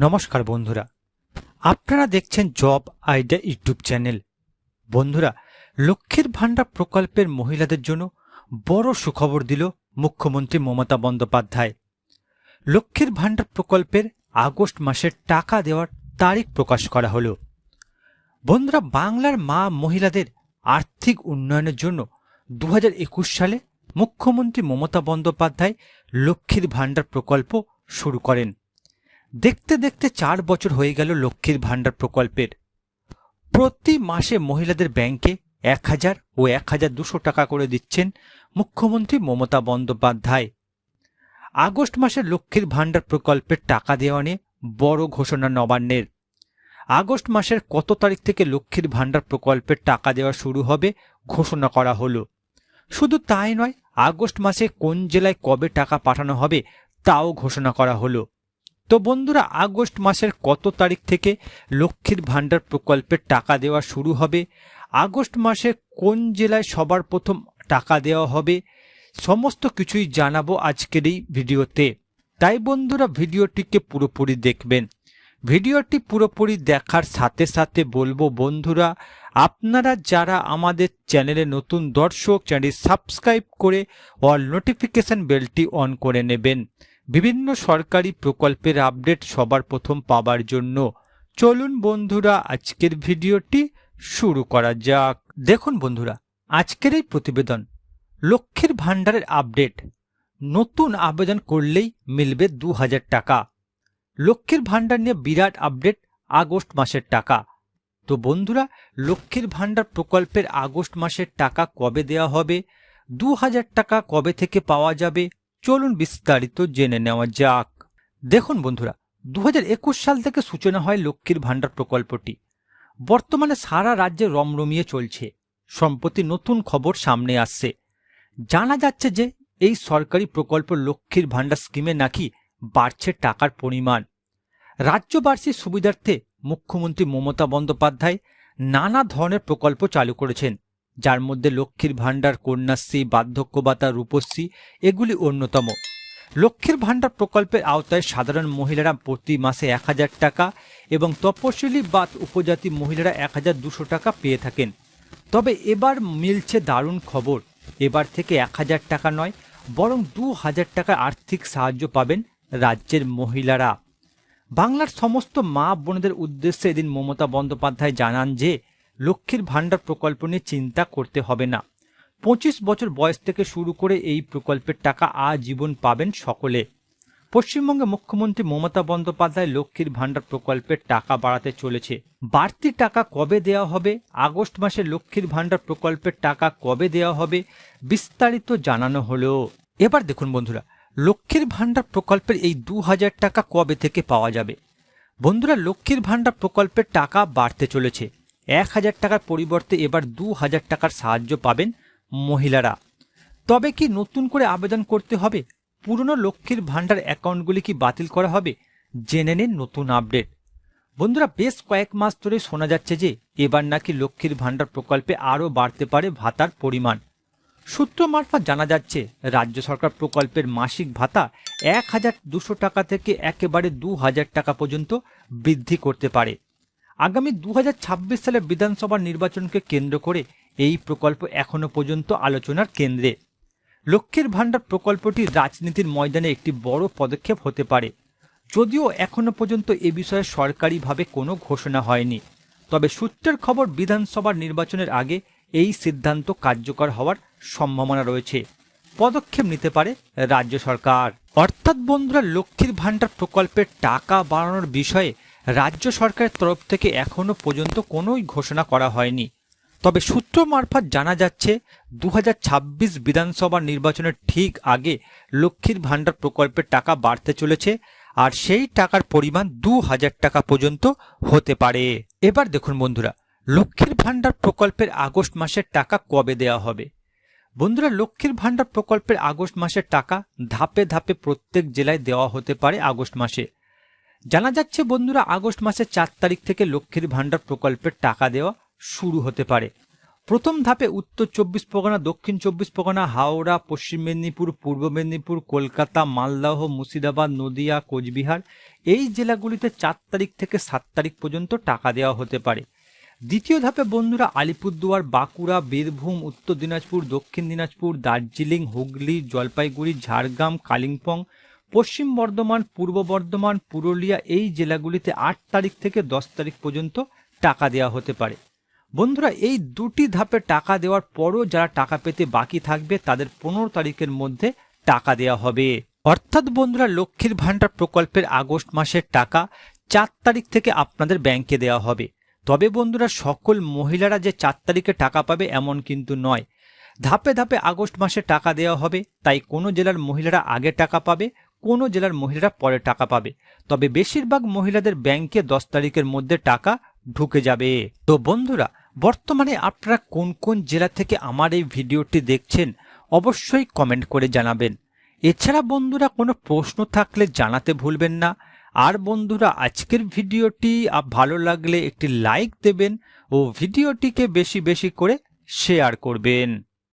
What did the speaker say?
নমস্কার বন্ধুরা। আপনারা দেখছেন জব আইডিয়া ইউটিউব চ্যানেল। বন্ধুরা, লক্ষ্মীর ভাণ্ডার প্রকল্পের মহিলাদের জন্য বড় সুখবর দিল মুখ্যমন্ত্রী মমতা বন্দ্যোপাধ্যায়। লক্ষ্মীর ভাণ্ডার প্রকল্পের আগস্ট মাসের টাকা দেওয়ার তারিখ প্রকাশ করা হলো। বন্ধুরা, বাংলার মা মহিলাদের আর্থিক উন্নয়নের জন্য দু হাজার একুশ সালে মুখ্যমন্ত্রী মমতা বন্দ্যোপাধ্যায় লক্ষ্মীর ভাণ্ডার প্রকল্প শুরু করেন। দেখতে দেখতে চার বছর হয়ে গেল লক্ষ্মীর ভাণ্ডার প্রকল্পের। প্রতি মাসে মহিলাদের ব্যাংকে এক হাজার ও এক হাজার দুশো টাকা করে দিচ্ছেন মুখ্যমন্ত্রী মমতা বন্দ্যোপাধ্যায়। আগস্ট মাসে লক্ষ্মীর ভাণ্ডার প্রকল্পের টাকা দেওয়া নিয়ে বড় ঘোষণা নবান্নের। আগস্ট মাসের কত তারিখ থেকে লক্ষ্মীর ভাণ্ডার প্রকল্পের টাকা দেওয়া শুরু হবে ঘোষণা করা হলো। শুধু তাই নয়, আগস্ট মাসে কোন জেলায় কবে টাকা পাঠানো হবে তাও ঘোষণা করা হলো। তো বন্ধুরা, আগস্ট মাসের কত তারিখ থেকে লক্ষ্মীর ভাণ্ডার প্রকল্পের টাকা দেওয়া শুরু হবে? আগস্ট মাসে কোন জেলায় সবার প্রথম টাকা দেওয়া হবে? সমস্ত কিছুই জানাব আজকের এই ভিডিওতে। তাই বন্ধুরা, ভিডিওটিকে পুরোপুরি দেখবেন। ভিডিওটি পুরোপুরি দেখার সাথে সাথে বলব বন্ধুরা, আপনারা যারা আমাদের চ্যানেলে নতুন দর্শক চ্যানেল সাবস্ক্রাইব করে অল নোটিফিকেশন বেলটি অন করে নেবেন। বিভিন্ন সরকারি প্রকল্পের আপডেট সবার প্রথম পাবার জন্য চলুন বন্ধুরা, আজকের ভিডিওটি শুরু করা যাক। দেখুন বন্ধুরা, আজকের এই প্রতিবেদন লক্ষ্মীর ভাণ্ডারের আপডেট। নতুন আবেদন করলেই মিলবে দু হাজার টাকা। লক্ষ্মীর ভাণ্ডার নিয়ে বিরাট আপডেট আগস্ট মাসের টাকা। তো বন্ধুরা, লক্ষ্মীর ভাণ্ডার প্রকল্পের আগস্ট মাসের টাকা কবে দেওয়া হবে? দু হাজার টাকা কবে থেকে পাওয়া যাবে? চলুন বিস্তারিত জেনে নেওয়া যাক। দেখুন বন্ধুরা দু হাজার একুশ সাল থেকে সূচনা হয় লক্ষ্মীর ভাণ্ডার প্রকল্পটি। বর্তমানে সারা রাজ্যে রমরমিয়ে চলছে। সম্প্রতি নতুন খবর সামনে আসছে। জানা যাচ্ছে যে, এই সরকারি প্রকল্প লক্ষ্মীর ভাণ্ডার স্কিমে নাকি বাড়ছে টাকার পরিমাণ। রাজ্যবাসীর সুবিধার্থে মুখ্যমন্ত্রী মমতা বন্দ্যোপাধ্যায় নানা ধরনের প্রকল্প চালু করেছেন। যার মধ্যে লক্ষ্মীর ভাণ্ডার, কন্যাশ্রী বার্ধক্য ভাতা রূপশ্রী, এগুলি অন্যতম। লক্ষ্মীর ভাণ্ডার প্রকল্পের আওতায় সাধারণ মহিলারা প্রতি মাসে এক হাজার টাকা এবং তপশিলি বা উপজাতি মহিলারা এক হাজার দুশো টাকা পেয়ে থাকেন। তবে এবার মিলছে দারুণ খবর। এবার থেকে এক হাজার টাকা নয়, বরং দু হাজার টাকার আর্থিক সাহায্য পাবেন রাজ্যের মহিলারা। বাংলার সমস্ত মা বোনদের উদ্দেশ্যে এদিন মমতা বন্দ্যোপাধ্যায় জানান যে লক্ষ্মীর ভাণ্ডার প্রকল্প নিয়ে চিন্তা করতে হবে না। পঁচিশ বছর বয়স থেকে শুরু করে এই প্রকল্পের টাকা আজীবন পাবেন সকলে। পশ্চিমবঙ্গে মুখ্যমন্ত্রী মমতা বন্দ্যোপাধ্যায় লক্ষ্মীর ভাণ্ডার প্রকল্পের টাকা বাড়াতে চলেছে। বাড়তি টাকা কবে দেওয়া হবে? আগস্ট মাসে লক্ষ্মীর ভাণ্ডার প্রকল্পের টাকা কবে দেওয়া হবে? বিস্তারিত জানানো হলো। এবার দেখুন বন্ধুরা, লক্ষ্মীর ভাণ্ডার প্রকল্পের এই দু হাজার টাকা কবে থেকে পাওয়া যাবে? বন্ধুরা, লক্ষ্মীর ভাণ্ডার প্রকল্পের টাকা বাড়তে চলেছে। এক হাজার টাকার পরিবর্তে এবার দু হাজার টাকার সাহায্য পাবেন মহিলারা। তবে কি নতুন করে আবেদন করতে হবে? পুরনো লক্ষ্মীর ভাণ্ডার অ্যাকাউন্টগুলি কি বাতিল করা হবে? জেনে নিন নতুন আপডেট। বন্ধুরা, বেশ কয়েক মাস ধরে শোনা যাচ্ছে যে এবার নাকি লক্ষ্মীর ভাণ্ডার প্রকল্পে আরও বাড়তে পারে ভাতার পরিমাণ। সূত্র মারফত জানা যাচ্ছে, রাজ্য সরকার প্রকল্পের মাসিক ভাতা এক হাজার দুশো টাকা থেকে একেবারে দু হাজার টাকা পর্যন্ত বৃদ্ধি করতে পারে। আগামী দু হাজার ছাব্বিশ সালের বিধানসভা নির্বাচনকে কেন্দ্র করে এই প্রকল্প এখনও পর্যন্ত আলোচনার কেন্দ্রে। লক্ষ্মীর ভাণ্ডার প্রকল্পটি রাজনীতির ময়দানে একটি বড় পদক্ষেপ হতে পারে। যদিও এখনও পর্যন্ত এ বিষয়ে সরকারিভাবে কোনো ঘোষণা হয়নি। তবে সূত্রের খবর, বিধানসভার নির্বাচনের আগে এই সিদ্ধান্ত কার্যকর হওয়ার সম্ভাবনা রয়েছে। পদক্ষেপ নিতে পারে রাজ্য সরকার। অর্থাৎ বন্ধুরা, লক্ষ্মীর ভাণ্ডার প্রকল্পের টাকা বাড়ানোর বিষয়ে রাজ্য সরকারের তরফ থেকে এখনও পর্যন্ত কোনোই ঘোষণা করা হয়নি। তবে সূত্র মারফত জানা যাচ্ছে দু হাজার ছাব্বিশ বিধানসভা নির্বাচনের ঠিক আগে লক্ষ্মীর ভাণ্ডার প্রকল্পের টাকা বাড়তে চলেছে আর সেই টাকার পরিমাণ দু হাজার টাকা পর্যন্ত হতে পারে। এবার দেখুন বন্ধুরা, লক্ষ্মীর ভাণ্ডার প্রকল্পের আগস্ট মাসের টাকা কবে দেওয়া হবে? বন্ধুরা, লক্ষ্মীর ভাণ্ডার প্রকল্পের আগস্ট মাসের টাকা ধাপে ধাপে প্রত্যেক জেলায় দেওয়া হতে পারে আগস্ট মাসে। জানা যাচ্ছে বন্ধুরা আগস্ট মাসের চার তারিখ থেকে লক্ষ্মীর ভাণ্ডার প্রকল্পের টাকা দেওয়া শুরু হতে পারে। প্রথম ধাপে উত্তর চব্বিশ পরগনা, দক্ষিণ চব্বিশ পরগনা, হাওড়া, পশ্চিম মেদিনীপুর, পূর্ব মেদিনীপুর, কলকাতা, মালদহ, মুর্শিদাবাদ, নদিয়া, কোচবিহার এই জেলাগুলিতে চার তারিখ থেকে সাত তারিখ পর্যন্ত টাকা দেওয়া হতে পারে। দ্বিতীয় ধাপে বন্ধুরা আলিপুরদুয়ার, বাঁকুড়া, বীরভূম, উত্তর দিনাজপুর, দক্ষিণ দিনাজপুর, দার্জিলিং, হুগলি, জলপাইগুড়ি, ঝাড়গ্রাম, কালিম্পং পশ্চিম বর্ধমান, পূর্ব বর্ধমান, পুরুলিয়া এই জেলাগুলিতে আট তারিখ থেকে দশ তারিখ পর্যন্ত টাকা দেওয়া হতে পারে। বন্ধুরা, এই দুটি ধাপে টাকা দেওয়ার পরও যারা টাকা পেতে বাকি থাকবে, তাদের পনেরো তারিখের মধ্যে টাকা দেওয়া হবে। অর্থাৎ বন্ধুরা, লক্ষ্মীর ভাণ্ডার প্রকল্পের আগস্ট মাসের টাকা চার তারিখ থেকে আপনাদের ব্যাংকে দেওয়া হবে। তবে বন্ধুরা, সকল মহিলারা যে চার তারিখে টাকা পাবে এমন কিন্তু নয়। ধাপে ধাপে আগস্ট মাসে টাকা দেওয়া হবে, তাই কোনো জেলার মহিলারা আগে টাকা পাবে কোনো জেলার মহিলারা পরে টাকা পাবে। তবে বেশিরভাগ মহিলাদের ব্যাংকে দশ তারিখের মধ্যে টাকা ঢুকে যাবে। তো বন্ধুরা, বর্তমানে আপনারা কোন কোন জেলা থেকে আমার এই ভিডিওটি দেখছেন, অবশ্যই কমেন্ট করে জানাবেন। এছাড়া বন্ধুরা, কোনো প্রশ্ন থাকলে জানাতে ভুলবেন না। আর বন্ধুরা, আজকের ভিডিওটি ভালো লাগলে একটি লাইক দেবেন ও ভিডিওটিকে বেশি বেশি করে শেয়ার করবেন।